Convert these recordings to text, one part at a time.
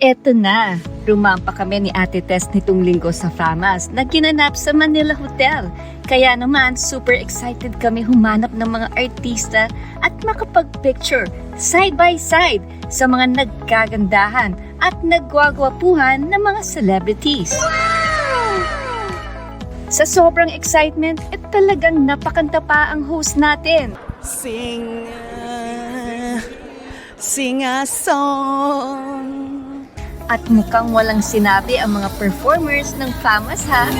eto na, rumampa kami ni Ate Tess nitong linggo sa FAMAS na ginanap sa Manila Hotel. Kaya naman, super excited kami humanap ng mga artista at makapag-picture side by side sa mga nagkagandahan at nagwagwapuhan ng mga celebrities. Sa sobrang excitement, eh talagang napakanta pa ang host natin. Sing a, sing a song. At mukhang walang sinabi ang mga performers ng FAMAS ha.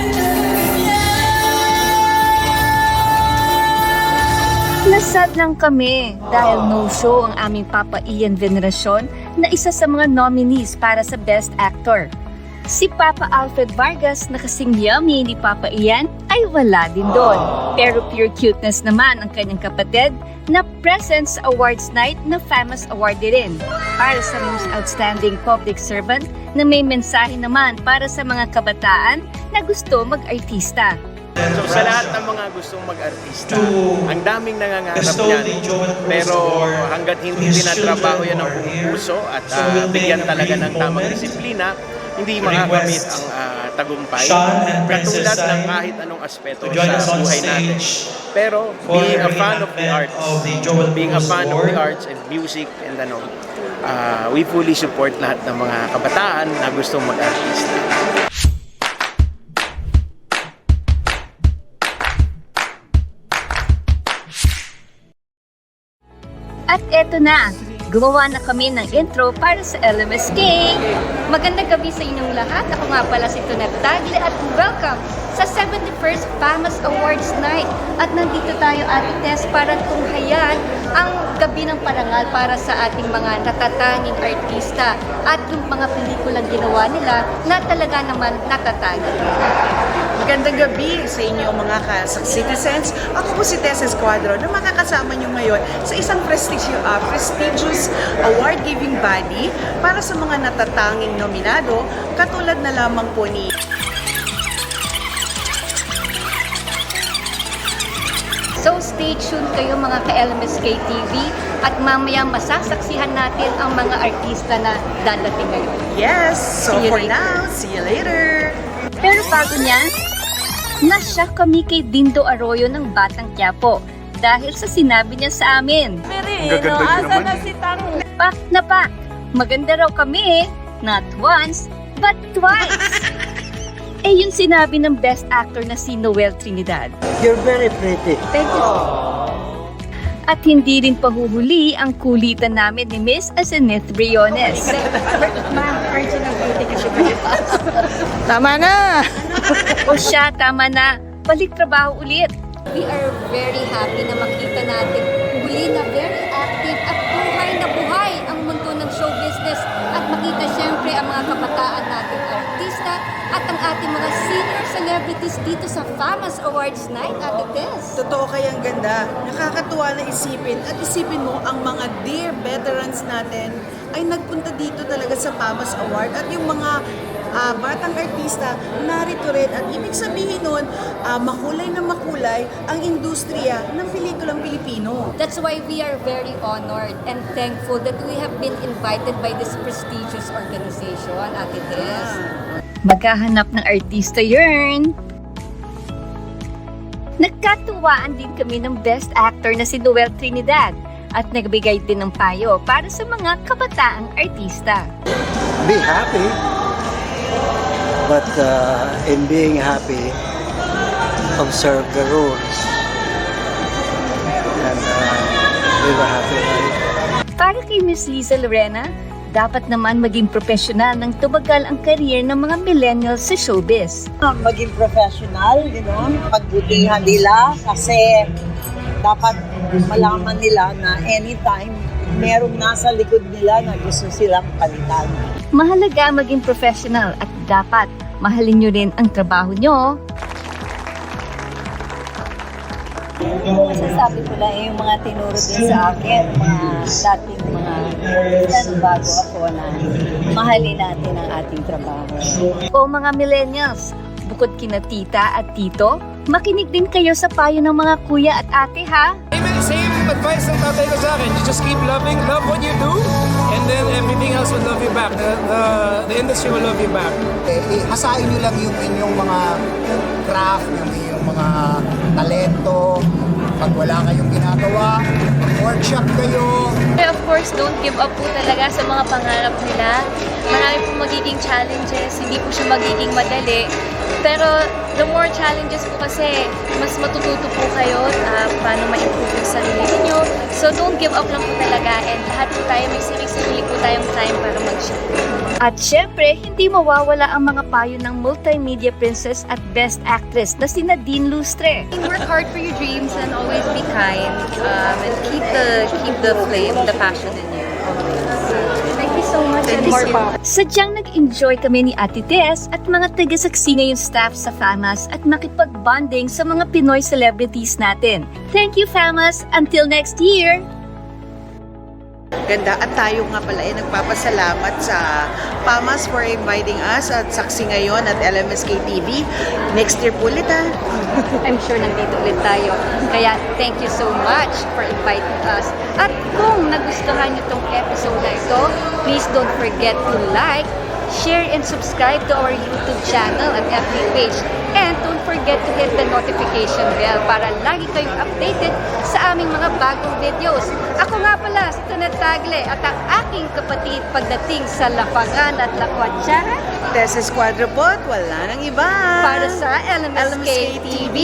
Nasad lang kami dahil no show ang aming Papa Ian Veneracion na isa sa mga nominees para sa Best Actor. Si Papa Alfred Vargas na kasing yummy ni Papa Ian ay wala din doon. Pero pure cuteness naman ang kanyang kapatid na present sa awards night na famous award din para sa most outstanding public servant na may mensahe naman para sa mga kabataan na gusto mag-artista. So sa lahat ng mga gustong mag-artista, ang daming nangangarap yan. Pero hanggat hindi tinatrabaho yan ng who are buong here. puso at we'll bigyan talaga ng tamang disiplina, hindi makakamit ang ah, tagumpay. Katulad ng kahit anong aspeto sa buhay natin. Pero for being a fan of the arts, of the being a fan of the arts and music and ano, ah, we fully support lahat ng mga kabataan na gustong mag-artista. At eto na, gumawa na kami ng intro para sa LMSK. Magandang gabi sa inyong lahat. Ako nga pala si Tonet Tagle at welcome sa 71st FAMAS Awards Night. At nandito tayo, Ate Tess, para tunghayan ang gabi ng parangal para sa ating mga natatanging artista at yung mga pelikulang ginawa nila na talaga naman natatanging. Magandang gabi sa inyo mga kasak citizens. Ako po si Tess Esquadro na makakasama nyo ngayon sa isang prestigious, uh, prestigious award-giving body para sa mga natatanging nominado katulad na lamang po ni So stay tuned kayo mga ka-LMSK TV at mamaya masasaksihan natin ang mga artista na dadating ngayon. Yes! So See for later. now, see you later! Pero bago niyan, nasya kami kay Dindo Arroyo ng Batang Quiapo dahil sa sinabi niya sa amin. Merino, asa na si Tang? Pak na pak, maganda raw kami eh. Not once, but twice. Eh yung sinabi ng best actor na si Noel Trinidad. You're very pretty. Thank you. At hindi rin pahuhuli ang kulitan namin ni Miss Aseneth Briones. Tama na! o siya, tama na. Balik trabaho ulit. We are very happy na makita natin muli na very active at buhay na buhay ang mundo ng show business at makita siyempre ang mga kabataan nating artista at ang ating mga senior celebrities dito sa FAMAS Awards Night, Ate Tess. Totoo kayang ganda. Nakakatuwa na isipin at isipin mo ang mga dear veterans natin ay nagpunta dito talaga sa PAMAS Award at yung mga ah, batang artista narito rin at ibig sabihin nun ah, makulay na makulay ang industriya ng pelikulang Pilipino. That's why we are very honored and thankful that we have been invited by this prestigious organization, Ate Tess. Maghahanap ng artista yun. Nagkatuwaan din kami ng best actor na si Noel Trinidad at nagbigay din ng payo para sa mga kabataang artista. Be happy. But uh, in being happy, observe the rules. And uh, live a happy life. Para kay Miss Liza Lorena, dapat naman maging profesional ng tumagal ang career ng mga millennials sa showbiz. maging professional, you know, pagbutihan nila kasi dapat malaman nila na anytime merong nasa likod nila na gusto silang palitan. Mahalaga maging professional at dapat mahalin nyo rin ang trabaho nyo. Masasabi ko lang eh, yung mga tinuro din sa akin, mga dating mga dan bago ako na mahalin natin ang ating trabaho. O mga millennials, bukod kina tita at tito, makinig din kayo sa payo ng mga kuya at ate ha. Same, same advice ng tatay ko sa akin, you just keep loving, love what you do, and then everything else will love you back. The, the, the industry will love you back. eh, eh, hasain nyo lang yung inyong mga craft, yung inyong mga talento. Pag wala kayong ginagawa, workshop kayo, of course, don't give up po talaga sa mga pangarap nila. Marami po magiging challenges, hindi po siya magiging madali. Pero the more challenges po kasi, mas matututo po kayo uh, paano ma-improve yung sarili ninyo. So don't give up lang po talaga and lahat po tayo may sarili-sarili po tayong time para mag-share. At syempre, hindi mawawala ang mga payo ng multimedia princess at best actress na si Nadine Lustre. Work hard for your dreams and always be kind um, and keep the keep the flame, the passion in you. You so much. And more. Sadyang nag-enjoy kami ni Ate Tess at mga taga-saksi ngayong staff sa FAMAS at makipag-bonding sa mga Pinoy celebrities natin. Thank you, FAMAS! Until next year! Ganda. At tayo nga pala ay nagpapasalamat sa PAMAS for inviting us at saksi ngayon at LMSK TV. Next year po ulit ah. I'm sure nandito ulit tayo. Kaya thank you so much for inviting us. At kung nagustuhan niyo tong episode na ito, please don't forget to like, share, and subscribe to our YouTube channel at FB page. And don't forget to hit the notification bell para lagi kayong updated sa aming mga bagong videos. Ako nga pala, Tonet Tagle at ang aking kapatid pagdating sa Lapangan at Lakwatsara Tess Quadrupot, wala nang iba. para sa LMSK TV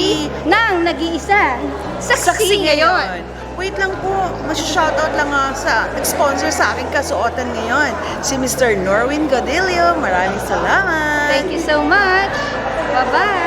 ng nag-iisa. Saksi ngayon. Wait lang po, mas-shoutout lang ah, sa nag-sponsor sa aking kasuotan ngayon, si Mr. Norwin Godilio. Maraming salamat. Thank you so much. Bye-bye.